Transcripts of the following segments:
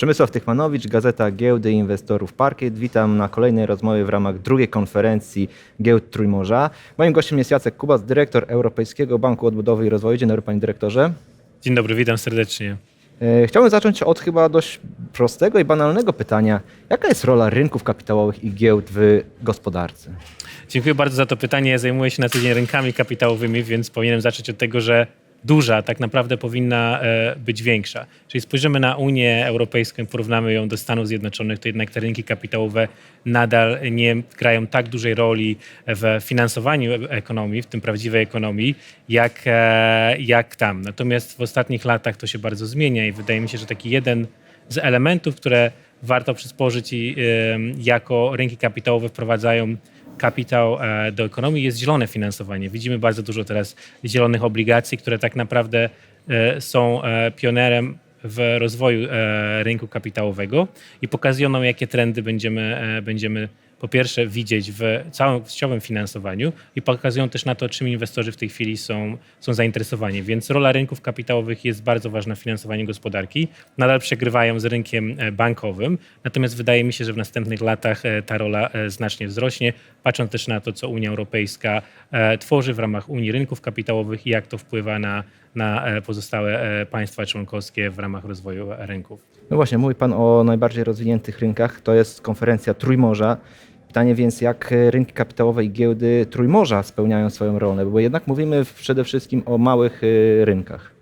Przemysław Tychmanowicz, Gazeta Giełdy Inwestorów Parkiet. Witam na kolejnej rozmowie w ramach drugiej konferencji Giełd Trójmorza. Moim gościem jest Jacek Kubas, dyrektor Europejskiego Banku Odbudowy i Rozwoju. Dzień dobry panie dyrektorze. Dzień dobry, witam serdecznie. E, Chciałbym zacząć od chyba dość prostego i banalnego pytania. Jaka jest rola rynków kapitałowych i giełd w gospodarce? Dziękuję bardzo za to pytanie. Zajmuję się na co dzień rynkami kapitałowymi, więc powinienem zacząć od tego, że duża tak naprawdę powinna e, być większa. Czyli spojrzymy na Unię Europejską porównamy ją do Stanów Zjednoczonych, to jednak te rynki kapitałowe nadal nie grają tak dużej roli w finansowaniu e- ekonomii, w tym prawdziwej ekonomii, jak, e, jak tam. Natomiast w ostatnich latach to się bardzo zmienia i wydaje mi się, że taki jeden z elementów, które warto przysporzyć i jako rynki kapitałowe wprowadzają kapitał e, do ekonomii jest zielone finansowanie. Widzimy bardzo dużo teraz zielonych obligacji, które tak naprawdę e, są e, pionerem w rozwoju rynku kapitałowego i pokazują nam, jakie trendy będziemy, będziemy po pierwsze widzieć w całościowym finansowaniu i pokazują też na to, czym inwestorzy w tej chwili są, są zainteresowani. Więc rola rynków kapitałowych jest bardzo ważna w finansowaniu gospodarki. Nadal przegrywają z rynkiem e, bankowym, natomiast wydaje mi się, że w następnych latach e, ta rola e, znacznie wzrośnie, patrząc też na to, co Unia Europejska tworzy w ramach Unii Rynków Kapitałowych i jak to wpływa na, na e, pozostałe e, państwa członkowskie w ramach rozwoju rynków. No właśnie, mówi pan o najbardziej rozwiniętych rynkach. To jest konferencja Trójmorza. Pytanie więc, jak e, rynki kapitałowe i giełdy Trójmorza spełniają swoją rolę? Bo jednak mówimy przede wszystkim o małych rynkach.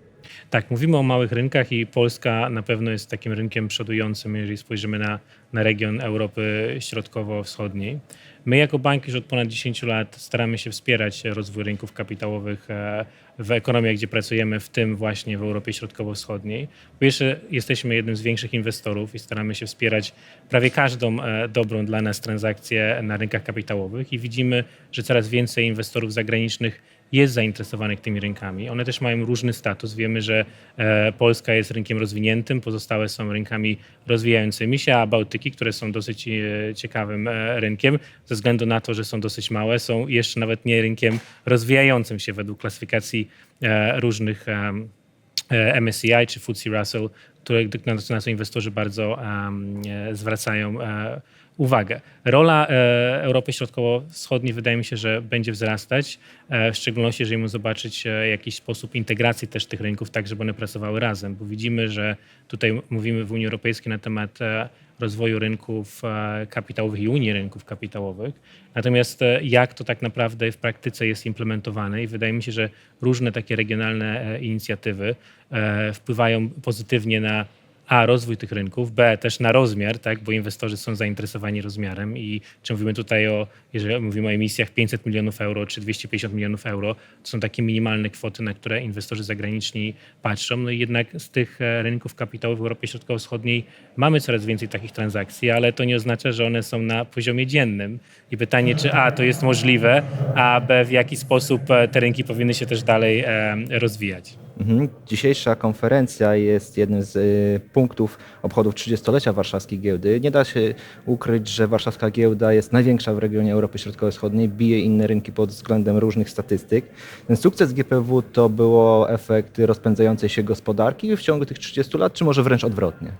Tak, mówimy o małych rynkach i Polska na pewno jest takim rynkiem przodującym, jeżeli spojrzymy na, na region Europy Środkowo-Wschodniej. My jako bank już od ponad 10 lat staramy się wspierać rozwój rynków kapitałowych e, w ekonomiach, gdzie pracujemy, w tym właśnie w Europie Środkowo-Wschodniej. Po pierwsze, jesteśmy jednym z większych inwestorów i staramy się wspierać prawie każdą e, dobrą dla nas transakcję na rynkach kapitałowych i widzimy, że coraz więcej inwestorów zagranicznych jest zainteresowanych tymi rynkami. One też mają różny status. Wiemy, że e, Polska jest rynkiem rozwiniętym, pozostałe są rynkami rozwijającymi się, a Bałtyki, które są dosyć e, ciekawym e, rynkiem, ze względu na to, że są dosyć małe, są jeszcze nawet nie rynkiem rozwijającym się według klasyfikacji różnych MSCI czy FTSE Russell, które, na co inwestorzy bardzo zwracają e, uwagę. Rola e, Europy Środkowo-Wschodniej wydaje mi się, że będzie wzrastać, e, w szczególności jeżeli możemy zobaczyć e, jakiś sposób integracji też tych rynków, tak żeby one pracowały razem, bo widzimy, że tutaj mówimy w Unii Europejskiej na temat e, rozwoju rynków e, kapitałowych i Unii Rynków Kapitałowych. Natomiast e, jak to tak naprawdę w praktyce jest implementowane i wydaje mi się, że różne takie regionalne e, inicjatywy wpływają pozytywnie na a, rozwój tych rynków, B, też na rozmiar, tak, bo inwestorzy są zainteresowani rozmiarem i czy mówimy tutaj o, jeżeli mówimy o emisjach 500 milionów euro czy 250 milionów euro, to są takie minimalne kwoty, na które inwestorzy zagraniczni patrzą. No i jednak z tych e, rynków kapitałowych w Europie Środkowo-Wschodniej mamy coraz więcej takich transakcji, ale to nie oznacza, że one są na poziomie dziennym. I pytanie, czy A, to jest możliwe, a B, w jaki sposób e, te rynki powinny się też dalej e, rozwijać. Mhm. Dzisiejsza konferencja jest jednym z y, punktów obchodów 30-lecia warszawskiej giełdy. Nie da się ukryć, że warszawska giełda jest największa w regionie Europy Środkowo-Wschodniej, bije inne rynki pod względem różnych statystyk. Ten sukces GPW to było efekt rozpędzającej się gospodarki w ciągu tych 30 lat, czy może wręcz odwrotnie?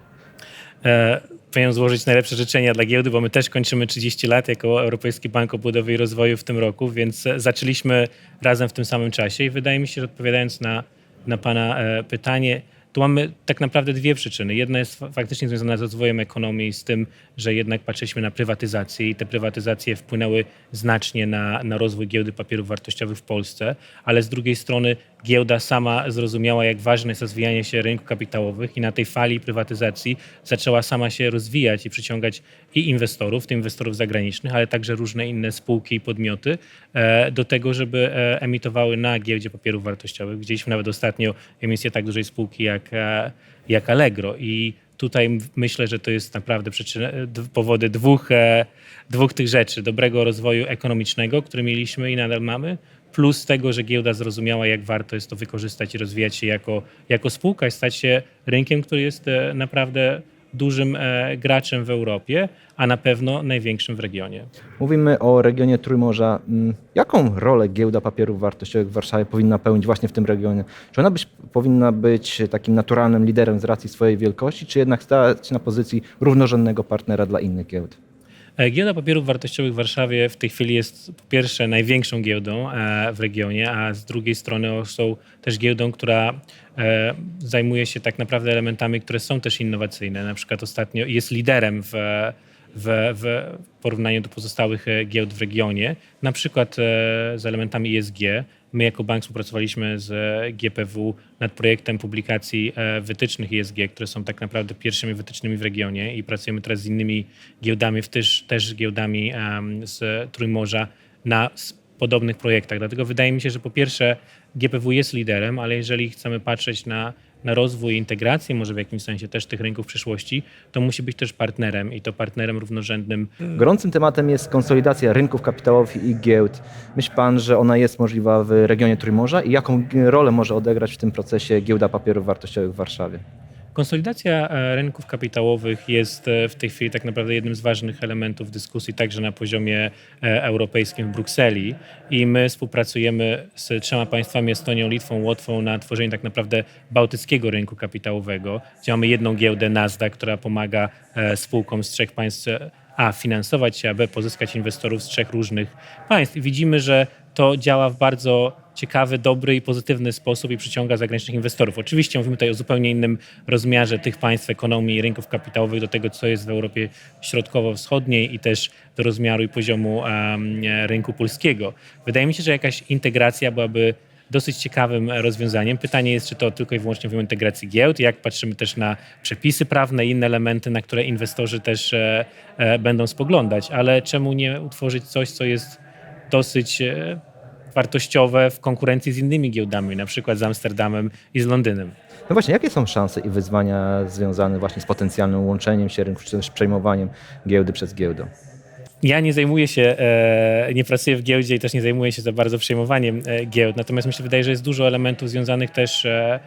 E, Powinienem złożyć najlepsze życzenia dla giełdy, bo my też kończymy 30 lat jako Europejski Bank Odbudowy i Rozwoju w tym roku, więc zaczęliśmy razem w tym samym czasie i wydaje mi się, że odpowiadając na, na Pana e, pytanie, tu mamy tak naprawdę dwie przyczyny. Jedna jest fa- faktycznie związana z rozwojem ekonomii z tym, że jednak patrzyliśmy na prywatyzację i te prywatyzacje wpłynęły znacznie na, na rozwój giełdy papierów wartościowych w Polsce, ale z drugiej strony giełda sama zrozumiała, jak ważne jest rozwijanie się rynków kapitałowych i na tej fali prywatyzacji zaczęła sama się rozwijać i przyciągać i inwestorów, w tym inwestorów zagranicznych, ale także różne inne spółki i podmioty e, do tego, żeby e, emitowały na giełdzie papierów wartościowych. Widzieliśmy nawet ostatnio emisję tak dużej spółki jak, e, jak Allegro i tutaj myślę, że to jest naprawdę przyczyna, powody dwóch, e, dwóch tych rzeczy. Dobrego rozwoju ekonomicznego, który mieliśmy i nadal mamy, plus tego, że giełda zrozumiała, jak warto jest to wykorzystać i rozwijać się jako, jako spółka i stać się rynkiem, który jest e, naprawdę dużym e, graczem w Europie, a na pewno największym w regionie. Mówimy o regionie Trójmorza. Mm, Jaką rolę giełda papierów wartościowych w Warszawie powinna pełnić właśnie w tym regionie? Czy ona być, powinna być takim naturalnym liderem z racji swojej wielkości, czy jednak stać na pozycji równorzędnego partnera dla innych giełd? E, Giełda Papierów Wartościowych w Warszawie w tej chwili jest po pierwsze największą giełdą e, w regionie, a z drugiej strony są też giełdą, która e, zajmuje się tak naprawdę elementami, które są też innowacyjne. Na przykład ostatnio jest liderem w, w, w porównaniu do pozostałych e, giełd w regionie, na przykład e, z elementami ESG. My jako bank współpracowaliśmy z GPW nad projektem publikacji e, wytycznych ESG, które są tak naprawdę pierwszymi wytycznymi w regionie i pracujemy teraz z innymi giełdami, w też, też giełdami z Trójmorza na podobnych projektach. Dlatego wydaje mi się, że po pierwsze GPW jest liderem, ale jeżeli chcemy patrzeć na, na rozwój integrację, może w jakimś sensie też tych rynków przyszłości, to musi być też partnerem i to partnerem równorzędnym Gorącym tematem jest konsolidacja rynków kapitałowych i giełd. Myśli Pan, że ona jest możliwa w regionie Trójmorza i jaką rolę może odegrać w tym procesie giełda papierów wartościowych w Warszawie? Konsolidacja e, rynków kapitałowych jest e, w tej chwili tak naprawdę jednym z ważnych elementów dyskusji także na poziomie e, europejskim w Brukseli. I my współpracujemy z trzema państwami, Estonią, Litwą, Łotwą na tworzeniu tak naprawdę bałtyckiego rynku kapitałowego, gdzie mamy jedną giełdę Nasdaq, która pomaga spółkom z trzech państw a finansować się, a b pozyskać inwestorów z trzech różnych państw. I widzimy, że to działa w bardzo ciekawy, dobry i pozytywny sposób i przyciąga zagranicznych inwestorów. Oczywiście mówimy tutaj o zupełnie innym rozmiarze tych państw, ekonomii i rynków kapitałowych do tego, co jest w Europie Środkowo-Wschodniej i też do rozmiaru i poziomu em, rynku polskiego. Wydaje mi się, że jakaś integracja byłaby dosyć ciekawym rozwiązaniem. Pytanie jest, czy to tylko i wyłącznie w integracji giełd, jak patrzymy też na przepisy prawne i inne elementy, na które inwestorzy też e, e, będą spoglądać, ale czemu nie utworzyć coś, co jest dosyć e, wartościowe w konkurencji z innymi giełdami, na przykład z Amsterdamem i z Londynem. No właśnie, jakie są szanse i wyzwania związane właśnie z potencjalnym łączeniem się rynków, czy też przejmowaniem giełdy przez giełdę? Ja nie zajmuję się, e, nie pracuję w giełdzie i też nie zajmuję się za bardzo przejmowaniem e, giełd, natomiast mi się wydaje, że jest dużo elementów związanych też e,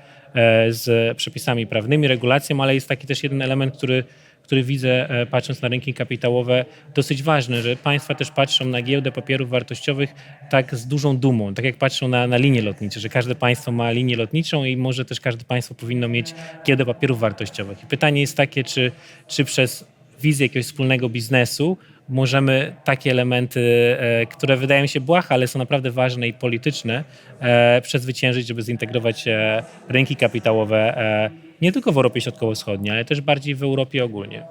z przepisami prawnymi, regulacją, ale jest taki też jeden element, który, który widzę patrząc na rynki kapitałowe dosyć ważny, że państwa też patrzą na giełdę papierów wartościowych tak z dużą dumą, tak jak patrzą na, na linie lotnicze, że każde państwo ma linię lotniczą i może też każde państwo powinno mieć giełdę papierów wartościowych. I pytanie jest takie, czy, czy przez wizję jakiegoś wspólnego biznesu możemy takie elementy, e, które wydają się błahe, ale są naprawdę ważne i polityczne, e, przezwyciężyć, żeby zintegrować e, rynki kapitałowe nie tylko w Europie Środkowo-Wschodniej, ale też bardziej w Europie ogólnie.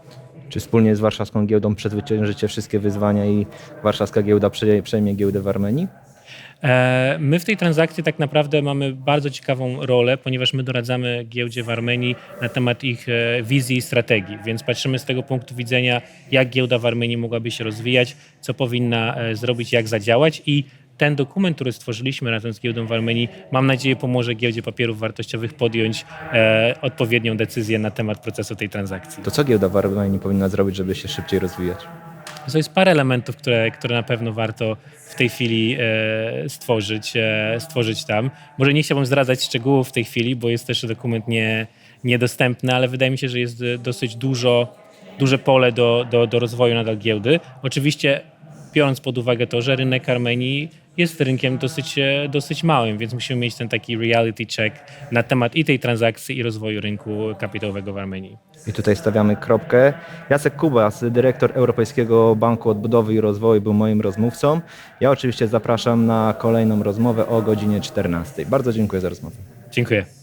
Czy wspólnie z warszawską giełdą przezwyciężycie wszystkie wyzwania i warszawska giełda prze- przejmie giełdę w Armenii? E, My w tej transakcji tak naprawdę mamy bardzo ciekawą rolę, ponieważ my doradzamy giełdzie w Armenii na temat ich e, wizji i strategii, więc patrzymy z tego punktu widzenia, jak giełda w Armenii mogłaby się rozwijać, co powinna e, zrobić, jak zadziałać i ten dokument, który stworzyliśmy razem z giełdą w Armenii, mam nadzieję pomoże giełdzie papierów wartościowych podjąć e, odpowiednią decyzję na temat procesu tej transakcji. To co giełda w Armenii powinna zrobić, żeby się szybciej rozwijać? To jest parę elementów, które, które na pewno warto w tej chwili e, stworzyć, e, stworzyć tam. Może nie chciałbym zdradzać szczegółów w tej chwili, bo jest też dokument nie, niedostępny, ale wydaje mi się, że jest dosyć dużo, duże pole do, do, do rozwoju nadal giełdy. Oczywiście biorąc pod uwagę to, że rynek Armenii jest rynkiem dosyć, e, dosyć małym, więc musimy mieć ten taki reality check na temat i tej transakcji, i rozwoju rynku kapitałowego w Armenii. I tutaj stawiamy kropkę. Jacek Kubas, dyrektor Europejskiego Banku Odbudowy i Rozwoju, był moim rozmówcą. Ja oczywiście zapraszam na kolejną rozmowę o godzinie 14. Bardzo dziękuję za rozmowę. Dziękuję.